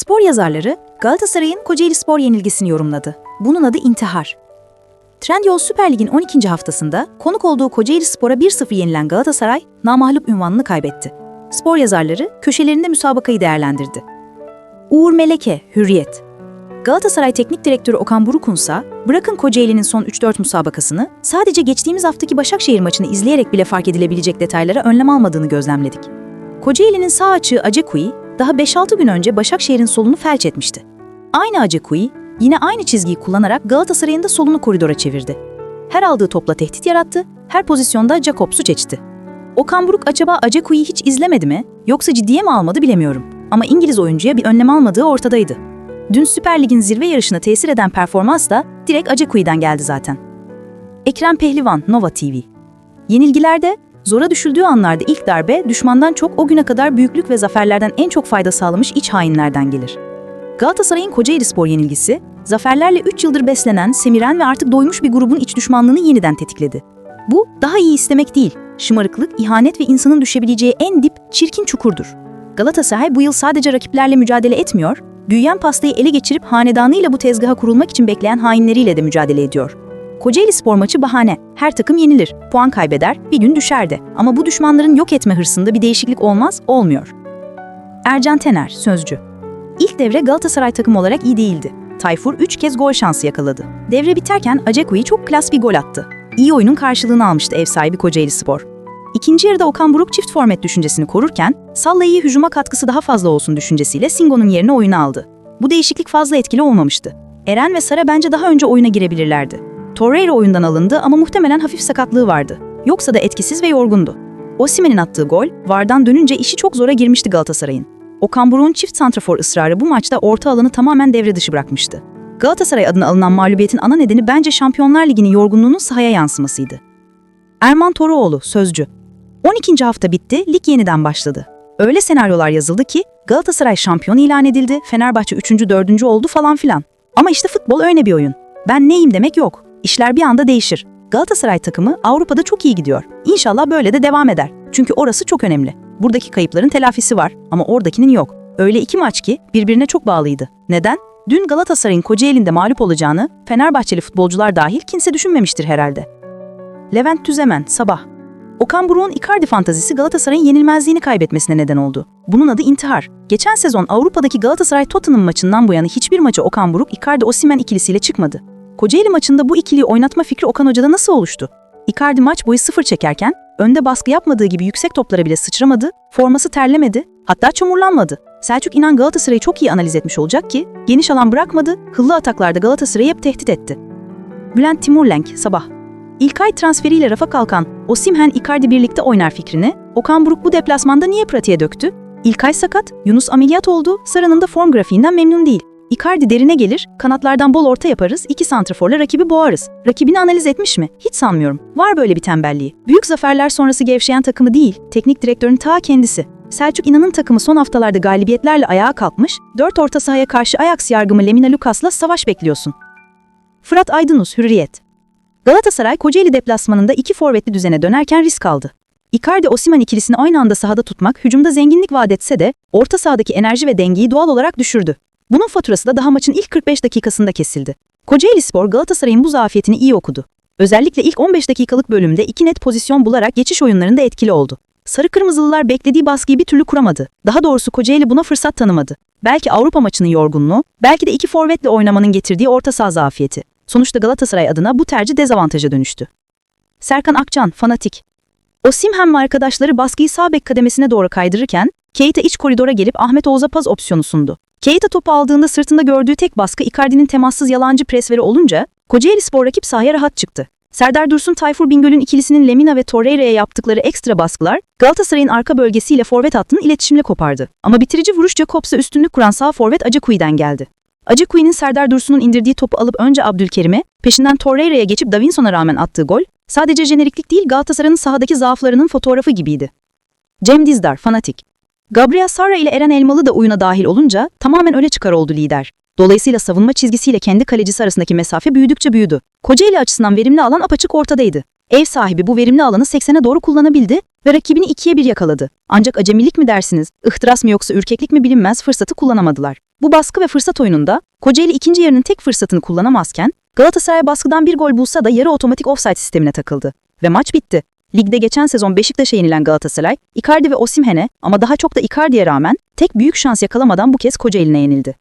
Spor yazarları Galatasaray'ın Kocaeli Spor yenilgisini yorumladı. Bunun adı intihar. Trendyol Süper Lig'in 12. haftasında konuk olduğu Kocaeli Spor'a 1-0 yenilen Galatasaray, namağlup ünvanını kaybetti. Spor yazarları köşelerinde müsabakayı değerlendirdi. Uğur Meleke, Hürriyet. Galatasaray Teknik Direktörü Okan Burukunsa, bırakın Kocaeli'nin son 3-4 müsabakasını, sadece geçtiğimiz haftaki Başakşehir maçını izleyerek bile fark edilebilecek detaylara önlem almadığını gözlemledik. Kocaeli'nin sağ açığı Acekuyi, daha 5-6 gün önce Başakşehir'in solunu felç etmişti. Aynı Acekuyi, yine aynı çizgiyi kullanarak Galatasaray'ın da solunu koridora çevirdi. Her aldığı topla tehdit yarattı, her pozisyonda Jacobs'u çeçti. Okan Buruk acaba Acekuyi'yi hiç izlemedi mi, yoksa ciddiye mi almadı bilemiyorum. Ama İngiliz oyuncuya bir önlem almadığı ortadaydı. Dün Süper Lig'in zirve yarışına tesir eden performans da direkt Acekuyi'den geldi zaten. Ekrem Pehlivan, Nova TV. Yenilgilerde, zora düşüldüğü anlarda ilk darbe düşmandan çok o güne kadar büyüklük ve zaferlerden en çok fayda sağlamış iç hainlerden gelir. Galatasaray'ın Kocaeli Spor yenilgisi, zaferlerle 3 yıldır beslenen, semiren ve artık doymuş bir grubun iç düşmanlığını yeniden tetikledi. Bu, daha iyi istemek değil, şımarıklık, ihanet ve insanın düşebileceği en dip, çirkin çukurdur. Galatasaray bu yıl sadece rakiplerle mücadele etmiyor, büyüyen pastayı ele geçirip hanedanıyla bu tezgaha kurulmak için bekleyen hainleriyle de mücadele ediyor. Kocaeli spor maçı bahane. Her takım yenilir, puan kaybeder, bir gün düşer de. Ama bu düşmanların yok etme hırsında bir değişiklik olmaz, olmuyor. Ercan Tener, Sözcü. İlk devre Galatasaray takımı olarak iyi değildi. Tayfur 3 kez gol şansı yakaladı. Devre biterken Acekuyi çok klas bir gol attı. İyi oyunun karşılığını almıştı ev sahibi Kocaeli Spor. İkinci yarıda Okan Buruk çift formet düşüncesini korurken, Sallay'ı hücuma katkısı daha fazla olsun düşüncesiyle Singo'nun yerine oyuna aldı. Bu değişiklik fazla etkili olmamıştı. Eren ve Sara bence daha önce oyuna girebilirlerdi. Torreira oyundan alındı ama muhtemelen hafif sakatlığı vardı. Yoksa da etkisiz ve yorgundu. Osimhen'in attığı gol, VAR'dan dönünce işi çok zora girmişti Galatasaray'ın. Okan Buruk'un çift santrafor ısrarı bu maçta orta alanı tamamen devre dışı bırakmıştı. Galatasaray adına alınan mağlubiyetin ana nedeni bence Şampiyonlar Ligi'nin yorgunluğunun sahaya yansımasıydı. Erman Toroğlu, Sözcü. 12. hafta bitti, lig yeniden başladı. Öyle senaryolar yazıldı ki Galatasaray şampiyon ilan edildi, Fenerbahçe 3. 4. oldu falan filan. Ama işte futbol öyle bir oyun. Ben neyim demek yok. İşler bir anda değişir. Galatasaray takımı Avrupa'da çok iyi gidiyor. İnşallah böyle de devam eder. Çünkü orası çok önemli. Buradaki kayıpların telafisi var ama oradakinin yok. Öyle iki maç ki birbirine çok bağlıydı. Neden? Dün Galatasaray'ın Kocaeli'nde mağlup olacağını Fenerbahçeli futbolcular dahil kimse düşünmemiştir herhalde. Levent Tüzemen, Sabah. Okan Buruk'un Icardi fantazisi Galatasaray'ın yenilmezliğini kaybetmesine neden oldu. Bunun adı intihar. Geçen sezon Avrupa'daki Galatasaray Tottenham maçından bu yana hiçbir maça Okan Buruk Icardi Osimhen ikilisiyle çıkmadı. Kocaeli maçında bu ikiliyi oynatma fikri Okan Hoca'da nasıl oluştu? Icardi maç boyu sıfır çekerken, önde baskı yapmadığı gibi yüksek toplara bile sıçramadı, forması terlemedi, hatta çamurlanmadı. Selçuk İnan Galatasaray'ı çok iyi analiz etmiş olacak ki, geniş alan bırakmadı, hıllı ataklarda Galatasaray'ı hep tehdit etti. Bülent Timurlenk, Sabah. İlkay transferiyle rafa kalkan Osimhen Icardi birlikte oynar fikrini, Okan Buruk bu deplasmanda niye pratiğe döktü? İlkay sakat, Yunus ameliyat oldu, Sarı'nın da form grafiğinden memnun değil. Icardi derine gelir, kanatlardan bol orta yaparız, iki santraforla rakibi boğarız. Rakibini analiz etmiş mi? Hiç sanmıyorum. Var böyle bir tembelliği. Büyük zaferler sonrası gevşeyen takımı değil, teknik direktörün ta kendisi. Selçuk İnan'ın takımı son haftalarda galibiyetlerle ayağa kalkmış, dört orta sahaya karşı Ajax yargımı Lemina Lukas'la savaş bekliyorsun. Fırat Aydınus, Hürriyet. Galatasaray Kocaeli deplasmanında iki forvetli düzene dönerken risk aldı. Icardi Osimhen ikilisini aynı anda sahada tutmak hücumda zenginlik vaat etse de orta sahadaki enerji ve dengeyi doğal olarak düşürdü. Bunun faturası da daha maçın ilk 45 dakikasında kesildi. Kocaeli Spor Galatasaray'ın bu zafiyetini iyi okudu. Özellikle ilk 15 dakikalık bölümde iki net pozisyon bularak geçiş oyunlarında etkili oldu. Sarı Kırmızılılar beklediği baskıyı bir türlü kuramadı. Daha doğrusu Kocaeli buna fırsat tanımadı. Belki Avrupa maçının yorgunluğu, belki de iki forvetle oynamanın getirdiği orta saha zafiyeti. Sonuçta Galatasaray adına bu tercih dezavantaja dönüştü. Serkan Akcan, fanatik. Osimhen ve arkadaşları baskıyı sağ bek kademesine doğru kaydırırken, Keita iç koridora gelip Ahmet Oğuz'a pas opsiyonu sundu. Keita topu aldığında sırtında gördüğü tek baskı Icardi'nin temassız yalancı presveri olunca, Kocaeli Spor rakip sahaya rahat çıktı. Serdar Dursun Tayfur Bingöl'ün ikilisinin Lemina ve Torreira'ya yaptıkları ekstra baskılar, Galatasaray'ın arka bölgesiyle forvet hattını iletişimle kopardı. Ama bitirici vuruş Jacobs'a üstünlük kuran sağ forvet Acekui'den geldi. Acekui'nin Serdar Dursun'un indirdiği topu alıp önce Abdülkerim'e, peşinden Torreira'ya geçip Davinson'a rağmen attığı gol, sadece jeneriklik değil Galatasaray'ın sahadaki zaaflarının fotoğrafı gibiydi. Cem Dizdar, fanatik. Gabriel Sara ile Eren Elmalı da oyuna dahil olunca tamamen öne çıkar oldu lider. Dolayısıyla savunma çizgisiyle kendi kalecisi arasındaki mesafe büyüdükçe büyüdü. Kocaeli açısından verimli alan apaçık ortadaydı. Ev sahibi bu verimli alanı 80'e doğru kullanabildi ve rakibini ikiye bir yakaladı. Ancak acemilik mi dersiniz, ıhtıras mı yoksa ürkeklik mi bilinmez fırsatı kullanamadılar. Bu baskı ve fırsat oyununda Kocaeli ikinci yarının tek fırsatını kullanamazken Galatasaray baskıdan bir gol bulsa da yarı otomatik offside sistemine takıldı. Ve maç bitti. Ligde geçen sezon Beşiktaş'a yenilen Galatasaray, Icardi ve Osimhen'e ama daha çok da Icardi'ye rağmen tek büyük şans yakalamadan bu kez Kocaeli'ne yenildi.